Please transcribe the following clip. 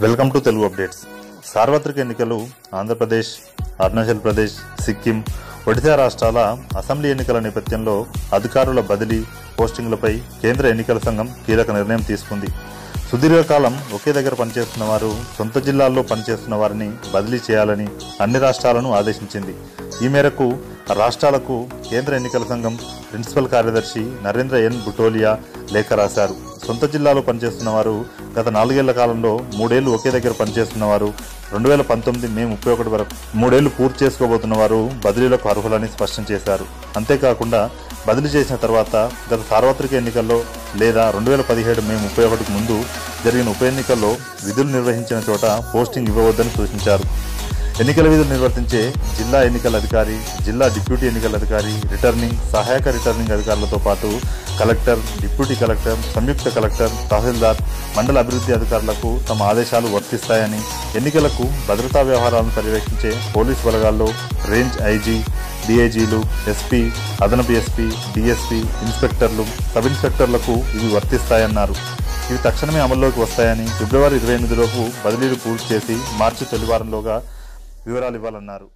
Welcome to Telugu updates. సార్వత్రిక ఎన్నికలు ఆంధ్రప్రదేశ్ అరుణాచల్ ప్రదేశ్ సిక్కిం ఒడిశా రాష్ట్రాల అసెంబ్లీ ఎన్నికల నేపథ్యంలో అధికారుల బదిలీ పోస్టింగ్లపై కేంద్ర ఎన్నికల సంఘం కీలక నిర్ణయం తీసుకుంది. సుదీర్ఘకాలం ఒకే దగ్గర పనిచేస్తున్న వారు సొంత జిల్లాల్లో పనిచేస్తున్న వారిని బదిలీ చేయాలని అన్ని రాష్ట్రాలను ఆదేశించింది. ఈ మేరకు రాష్ట్రాలకు కేంద్ర ఎన్నికల సంఘం ప్రిన్సిపల్ కార్యదర్శి నరేంద్ర ఎన్ బుటోలియా లేఖ రాశారు. సొంత జిల్లాలో పనిచేస్తున్న వారు గత నాలుగేళ్ళ కాలంలో మూడేళ్ళు ఒకే దగ్గర పనిచేస్తున్న వారు రెండు వేల పంతొమ్మిది మే ముప్పై ఒకటి వరకు మూడేళ్ళు పూర్తి చేసుకోబోతున్న వారు బదిలీలకు అర్హులని స్పష్టం చేశారు. అంతేకాకుండా బదిలీ చేసిన తర్వాత గత సార్వత్రిక ఎన్నికల్లో లేదా రెండు వేల పదిహేడు మే ముప్పై ఒకటికి ముందు జరిగిన ఉప ఎన్నికల్లో విధులు నిర్వహించిన చోట పోస్టింగ్ ఇవ్వవద్దని సూచించారు. ఎన్నికల విధులు నిర్వర్తించే జిల్లా ఎన్నికల అధికారి జిల్లా డిప్యూటీ ఎన్నికల అధికారి రిటర్నింగ్ సహాయక రిటర్నింగ్ అధికారులతో పాటు కలెక్టర్ డిప్యూటీ కలెక్టర్ సంయుక్త కలెక్టర్ తహసీల్దార్ మండల అభివృద్ధి అధికారులకు తమ ఆదేశాలు వర్తిస్తాయని ఎన్నికలకు భద్రతా వ్యవహారాలను పర్యవేక్షించే పోలీస్ బలగాల్లో రేంజ్ ఐజీ డిఐజీలు ఎస్పీ అదనపు ఎస్పీ డిఎస్పీ ఇన్స్పెక్టర్లు సబ్ ఇన్స్పెక్టర్లకు ఇవి వర్తిస్తాయన్నారు. ఇవి తక్షణమే అమల్లోకి వస్తాయని ఫిబ్రవరి ఇరవై ఎనిమిదిలోపు బదిలీలు పూర్తి చేసి మార్చి తొలివారంలోగా వివరాలు ఇవ్వాలన్నారు.